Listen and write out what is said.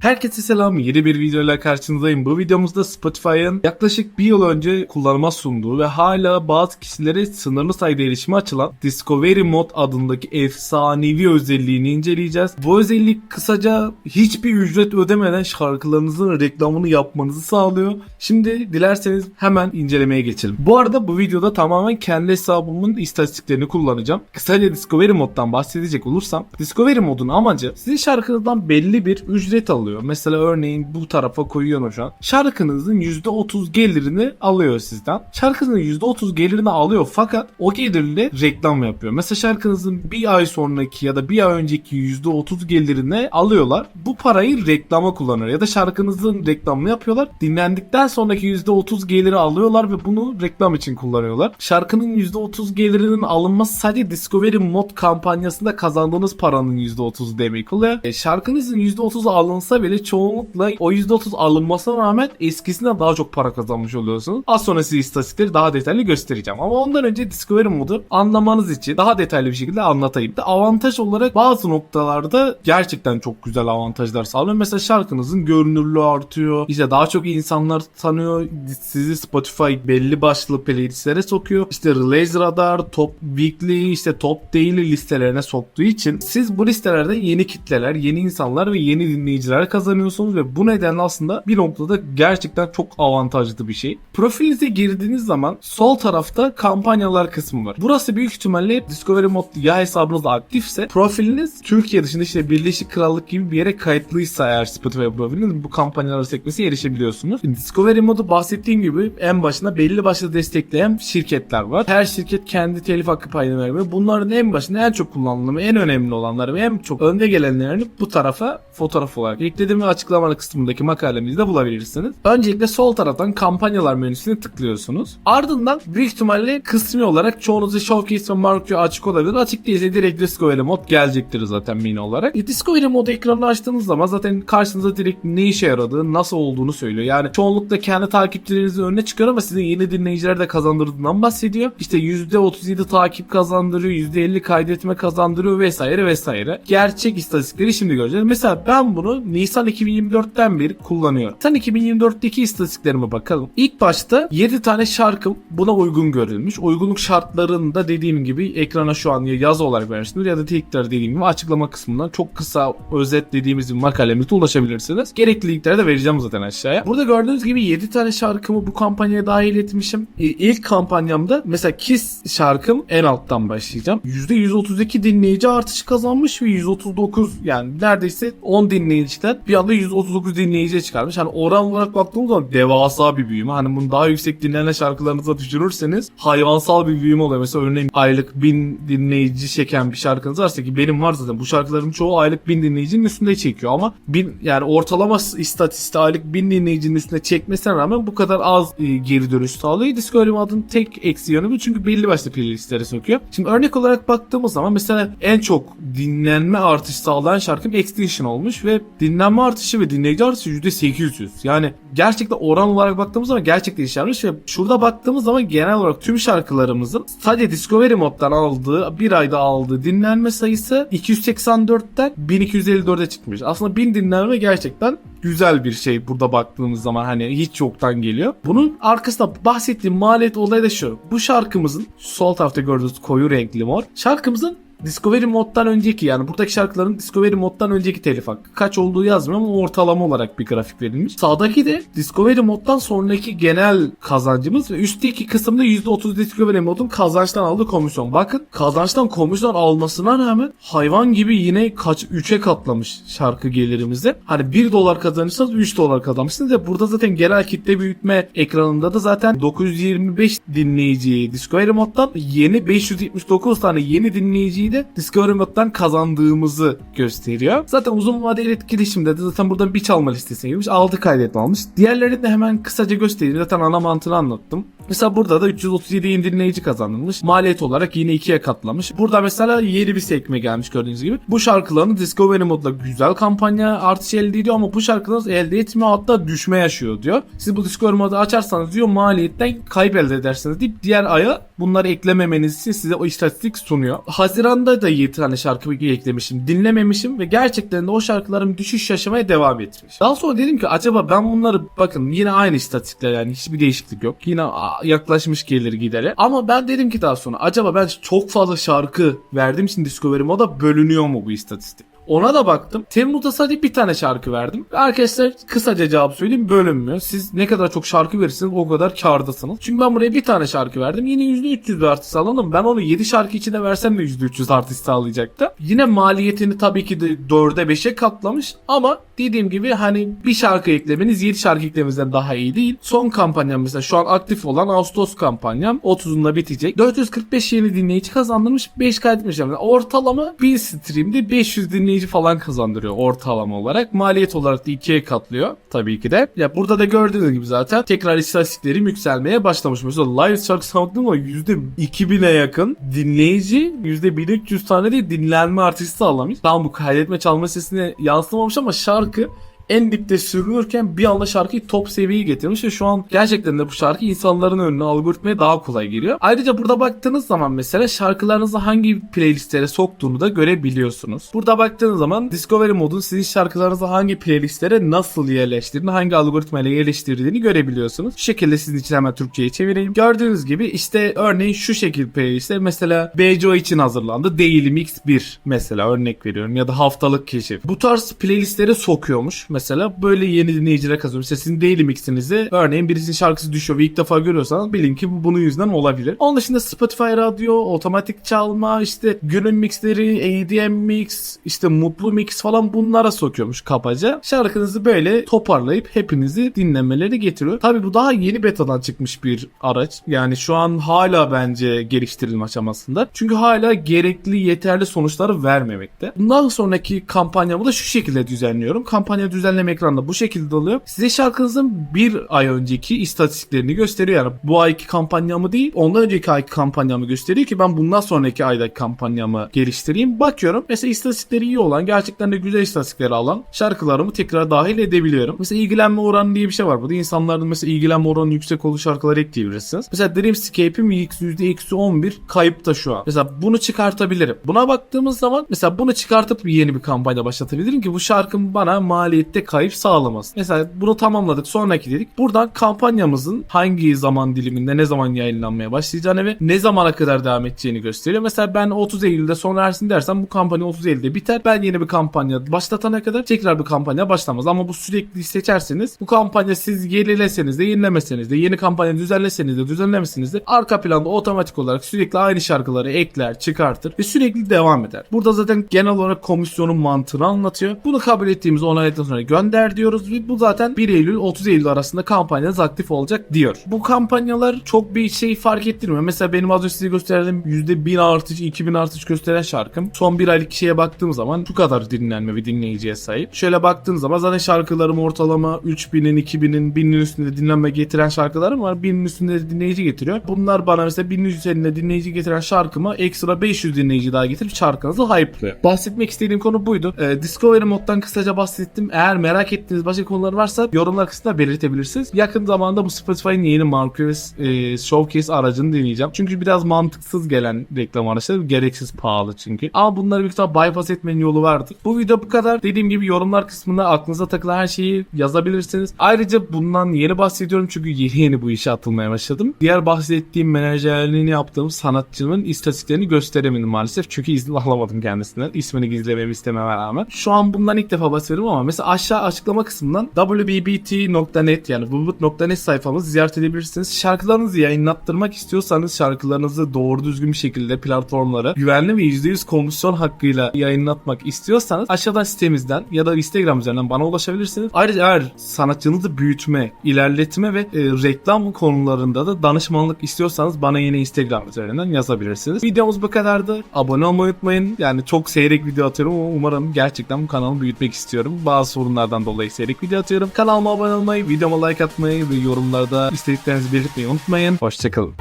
Herkese selam. Yeni bir videoyla karşınızdayım. Bu videomuzda Spotify'ın yaklaşık bir yıl önce kullanıma sunduğu ve hala bazı kişilere sınırlı sayıda erişime açılan Discovery Mod adındaki efsanevi özelliğini inceleyeceğiz. Bu özellik kısaca hiçbir ücret ödemeden şarkılarınızın reklamını yapmanızı sağlıyor. Şimdi dilerseniz hemen incelemeye geçelim. Bu arada bu videoda tamamen kendi hesabımın istatistiklerini kullanacağım. Kısaca Discovery Mod'dan bahsedecek olursam Discovery Mod'un amacı sizin şarkınızdan belli bir ücret alıyor. Mesela örneğin bu tarafa koyuyorum şu an. Şarkınızın %30 gelirini alıyor sizden. Şarkınızın %30 gelirini alıyor fakat o gelirle reklam yapıyor. Mesela şarkınızın bir ay sonraki ya da bir ay önceki %30 gelirini alıyorlar. Bu parayı reklama kullanıyor ya da şarkınızın reklamını yapıyorlar. Dinlendikten sonraki %30 geliri alıyorlar ve bunu reklam için kullanıyorlar. Şarkının %30 gelirinin alınması sadece Discovery Mod kampanyasında kazandığınız paranın %30 demek oluyor. E, şarkınızın %30'u alınsa bile çoğunlukla o %30 alınmasına rağmen eskisinden daha çok para kazanmış oluyorsunuz. Az sonra size istatistikleri daha detaylı göstereceğim. Ama ondan önce Discovery modu anlamanız için daha detaylı bir şekilde anlatayım. Da avantaj olarak bazı noktalarda gerçekten çok güzel avantajlar sağlıyor. Mesela şarkınızın görünürlüğü artıyor. İşte daha çok insanlar tanıyor. Sizi Spotify belli başlı playlistlere sokuyor. İşte Release Radar, Top Weekly, işte Top Daily listelerine soktuğu için siz bu listelerde yeni kitleler, yeni insanlar ve yeni dinleyiciler kazanıyorsunuz ve bu nedenle aslında bir noktada gerçekten çok avantajlı bir şey. Profilinize girdiğiniz zaman sol tarafta kampanyalar kısmı var. Burası büyük ihtimalle Discovery Mod ya hesabınız aktifse profiliniz Türkiye dışında işte Birleşik Krallık gibi bir yere kayıtlıysa eğer Spotify profiliniz bu kampanyalara sekmesi erişebiliyorsunuz. Discovery Mod'u bahsettiğim gibi en başında belli başlı destekleyen şirketler var. Her şirket kendi telif hakkı payını vermiyor. Bunların en başında en çok kullanılan en önemli olanları ve en çok önde gelenlerini bu tarafa fotoğraf olarak ekledim ve açıklama kısmındaki makalemizde bulabilirsiniz. Öncelikle sol taraftan kampanyalar menüsüne tıklıyorsunuz. Ardından büyük ihtimalle kısmi olarak çoğunuzda Showcase ve Markio açık olabilir. Açık değilse direkt Discovery mod gelecektir zaten menü olarak. E, Discovery mod ekranını açtığınız zaman zaten karşınıza direkt ne işe yaradığı, nasıl olduğunu söylüyor. Yani çoğunlukla kendi takipçilerinizin önüne çıkıyor ama size yeni dinleyiciler de kazandırdığından bahsediyor. İşte %37 takip kazandırıyor, %50 kaydetme kazandırıyor vesaire vesaire. Gerçek istatistikleri şimdi göreceğiz. Mesela ben bunu Nisan 2024'ten beri kullanıyorum. Sen 2024'teki istatistiklerime bakalım. İlk başta 7 tane şarkım buna uygun görülmüş. Uygunluk şartlarında dediğim gibi ekrana şu an ya yazı olarak vermiştimdir ya da tekrar dediğim gibi açıklama kısmından çok kısa özet dediğimiz bir makalemizde ulaşabilirsiniz. Gerekli linkleri de vereceğim zaten aşağıya. Burada gördüğünüz gibi 7 tane şarkımı bu kampanyaya dahil etmişim. E, ilk kampanyamda mesela Kiss şarkım en alttan başlayacağım. %132 dinleyici artışı kazanmış ve 139 yani neredeyse 10 dinleyiciden bir anda 139 dinleyiciye çıkarmış. Hani oran olarak baktığımız zaman devasa bir büyüme. Hani bunu daha yüksek dinlenen şarkılarınıza düşürürseniz hayvansal bir büyüme oluyor. Mesela örneğin aylık 1000 dinleyici çeken bir şarkınız varsa ki benim var zaten. Bu şarkıların çoğu aylık 1000 dinleyicinin üstünde çekiyor ama bin, yani ortalama istatistiği aylık 1000 dinleyicinin üstünde çekmesine rağmen bu kadar az e, geri dönüş sağlıyor. Discovery adının tek eksi yanı bu çünkü belli başlı playlistlere sokuyor. Şimdi örnek olarak baktığımız zaman mesela en çok dinlenme artışı sağlayan şarkım Extinction olmuş ve dinlenme artışı ve dinleyici artışı %800. Yani gerçekten oran olarak baktığımız zaman gerçekten iş yapmış ve şurada baktığımız zaman genel olarak tüm şarkılarımızın sadece Discovery moddan aldığı bir ayda aldığı dinlenme sayısı 284'ten 1254'e çıkmış. Aslında 1000 dinlenme gerçekten güzel bir şey burada baktığımız zaman hani hiç yoktan geliyor. Bunun arkasında bahsettiğim maliyet olayı da şu. Bu şarkımızın sol tarafta gördüğünüz koyu renkli mor. Şarkımızın Discovery moddan önceki yani buradaki şarkıların Discovery moddan önceki telif hakkı. Kaç olduğu yazmıyor ama ortalama olarak bir grafik verilmiş. Sağdaki de Discovery moddan sonraki genel kazancımız ve üstteki kısımda %30 Discovery modun kazançtan aldığı komisyon. Bakın kazançtan komisyon almasına rağmen hayvan gibi yine kaç 3'e katlamış şarkı gelirimizi. Hani 1 dolar kazanırsanız 3 dolar kazanmışsınız ve burada zaten genel kitle büyütme ekranında da zaten 925 dinleyiciyi Discovery moddan yeni 579 tane yeni dinleyiciyi de Discovery moddan kazandığımızı gösteriyor. Zaten uzun vadeli etkileşimde de zaten buradan bir çalma listesine girmiş. 6 kaydetme almış. Diğerlerini de hemen kısaca göstereyim. Zaten ana mantığını anlattım. Mesela burada da 337 yeni dinleyici kazanılmış. Maliyet olarak yine ikiye katlamış. Burada mesela yeni bir sekme gelmiş gördüğünüz gibi. Bu şarkıların Discovery modda güzel kampanya artış elde ediyor ama bu şarkılar elde etmiyor hatta düşme yaşıyor diyor. Siz bu Discovery modu açarsanız diyor maliyetten kayıp elde edersiniz deyip diğer aya bunları eklememeniz için size o istatistik sunuyor. Haziranda da 7 tane şarkı eklemişim. Dinlememişim ve gerçekten de o şarkılarım düşüş yaşamaya devam etmiş. Daha sonra dedim ki acaba ben bunları bakın yine aynı istatistikler yani hiçbir değişiklik yok. Yine yaklaşmış gelir gidere. Ama ben dedim ki daha sonra acaba ben çok fazla şarkı verdiğim için Discovery moda bölünüyor mu bu istatistik? Ona da baktım. Temmuz'da sadece bir tane şarkı verdim. Arkadaşlar kısaca cevap söyleyeyim bölünmüyor. Siz ne kadar çok şarkı verirseniz o kadar kardasınız. Çünkü ben buraya bir tane şarkı verdim. Yine %300 bir artış sağladım. Ben onu 7 şarkı içinde versem de %300 artış sağlayacaktı. Yine maliyetini tabii ki de 4'e 5'e katlamış. Ama dediğim gibi hani bir şarkı eklemeniz 7 şarkı eklemenizden daha iyi değil. Son kampanyam mesela şu an aktif olan Ağustos kampanyam 30'unda bitecek. 445 yeni dinleyici kazandırmış 5 kaydetmiş. Yani ortalama bir streamde 500 dinleyici falan kazandırıyor ortalama olarak. Maliyet olarak da ikiye katlıyor tabii ki de. Ya burada da gördüğünüz gibi zaten tekrar istatistiklerim yükselmeye başlamış. Mesela live şarkı sanatım var %2000'e yakın dinleyici %1300 tane de dinlenme artışı sağlamış. Tamam bu kaydetme çalma sesine yansımamış ama şarkı en dipte sürülürken bir anda şarkıyı top seviyeye getirmiş ve şu an gerçekten de bu şarkı insanların önüne algoritmaya daha kolay giriyor. Ayrıca burada baktığınız zaman mesela şarkılarınızı hangi playlistlere soktuğunu da görebiliyorsunuz. Burada baktığınız zaman Discovery modun sizin şarkılarınızı hangi playlistlere nasıl yerleştirdiğini, hangi algoritmayla yerleştirdiğini görebiliyorsunuz. Şu şekilde sizin için hemen Türkçe'ye çevireyim. Gördüğünüz gibi işte örneğin şu şekilde playlistler mesela BCO için hazırlandı. Daily Mix 1 mesela örnek veriyorum ya da haftalık keşif. Bu tarz playlistlere sokuyormuş mesela böyle yeni dinleyiciler kazanıyor. Mesela sizin daily mixinizi örneğin birisinin şarkısı düşüyor ve ilk defa görüyorsanız bilin ki bu bunun yüzünden olabilir. Onun dışında Spotify radyo, otomatik çalma, işte günün mixleri, ADM mix, işte mutlu mix falan bunlara sokuyormuş kapaca. Şarkınızı böyle toparlayıp hepinizi dinlemeleri getiriyor. Tabi bu daha yeni betadan çıkmış bir araç. Yani şu an hala bence geliştirilme aşamasında. Çünkü hala gerekli yeterli sonuçları vermemekte. Bundan sonraki kampanyamı da şu şekilde düzenliyorum. Kampanya düzenleme ekranında bu şekilde oluyor. Size şarkınızın bir ay önceki istatistiklerini gösteriyor. Yani bu ayki kampanyamı değil ondan önceki ayki kampanyamı gösteriyor ki ben bundan sonraki aydaki kampanyamı geliştireyim. Bakıyorum mesela istatistikleri iyi olan gerçekten de güzel istatistikleri alan şarkılarımı tekrar dahil edebiliyorum. Mesela ilgilenme oranı diye bir şey var. Burada insanların mesela ilgilenme oranı yüksek olduğu şarkıları ekleyebilirsiniz. Mesela Dreamscape'im %11 kayıpta şu an. Mesela bunu çıkartabilirim. Buna baktığımız zaman mesela bunu çıkartıp yeni bir kampanya başlatabilirim ki bu şarkım bana maliyette kayıp sağlamasın. Mesela bunu tamamladık sonraki dedik. Buradan kampanyamızın hangi zaman diliminde ne zaman yayınlanmaya başlayacağını ve ne zamana kadar devam edeceğini gösteriyor. Mesela ben 30 Eylül'de sona ersin dersem bu kampanya 30 Eylül'de biter. Ben yeni bir kampanya başlatana kadar tekrar bir kampanya başlamaz. Ama bu sürekli seçerseniz bu kampanya siz yenileseniz de yenilemeseniz de yeni kampanya düzenleseniz de düzenlemeseniz de arka planda otomatik olarak sürekli aynı şarkıları ekler, çıkartır ve sürekli devam eder. Burada zaten genel olarak komisyonun mantığını anlatıyor. Bunu kabul ettiğimiz onayladıktan sonra gönder diyoruz ve bu zaten 1 Eylül 30 Eylül arasında kampanyanız aktif olacak diyor. Bu kampanyalar çok bir şey fark ettirmiyor. Mesela benim az önce size gösterdiğim %1000 artış, 2000 artış gösteren şarkım son bir aylık şeye baktığım zaman şu kadar dinlenme ve dinleyiciye sahip. Şöyle baktığın zaman zaten şarkılarım ortalama 3000'in, 2000'in, 1000'in üstünde dinlenme getiren şarkılarım var. 1000'in üstünde de dinleyici getiriyor. Bunlar bana mesela 1000'in üzerinde dinleyici getiren şarkıma ekstra 500 dinleyici daha getirip şarkınızı hype'lıyor. Bahsetmek istediğim konu buydu. Ee, Discovery moddan kısaca bahsettim. Eğer merak ettiğiniz başka konular varsa yorumlar kısmında belirtebilirsiniz. Yakın zamanda bu Spotify'ın yeni Marquez e, Showcase aracını deneyeceğim. Çünkü biraz mantıksız gelen reklam araçları gereksiz pahalı çünkü. Ama bunları büyük ihtimalle bypass etmenin yolu vardır. Bu video bu kadar. Dediğim gibi yorumlar kısmında aklınıza takılan her şeyi yazabilirsiniz. Ayrıca bundan yeni bahsediyorum çünkü yeni yeni bu işe atılmaya başladım. Diğer bahsettiğim menajerliğini yaptığım sanatçının istatistiklerini gösteremedim maalesef. Çünkü izin alamadım kendisinden. İsmini gizlememi istememe rağmen. Şu an bundan ilk defa bahsediyorum ama mesela aşağı açıklama kısmından wbbt.net yani www.net sayfamızı ziyaret edebilirsiniz. Şarkılarınızı yayınlattırmak istiyorsanız şarkılarınızı doğru düzgün bir şekilde platformlara güvenli ve %100 komisyon hakkıyla yayınlatmak istiyorsanız aşağıdan sitemizden ya da Instagram üzerinden bana ulaşabilirsiniz. Ayrıca eğer sanatçınızı büyütme, ilerletme ve e, reklam konularında da danışmanlık istiyorsanız bana yine Instagram üzerinden yazabilirsiniz. Videomuz bu kadardı. Abone olmayı unutmayın. Yani çok seyrek video atıyorum ama umarım gerçekten bu kanalı büyütmek istiyorum. Bazı sorunlar bunlardan dolayı serik video atıyorum. Kanalıma abone olmayı, videoma like atmayı ve yorumlarda istediklerinizi belirtmeyi unutmayın. Hoşçakalın.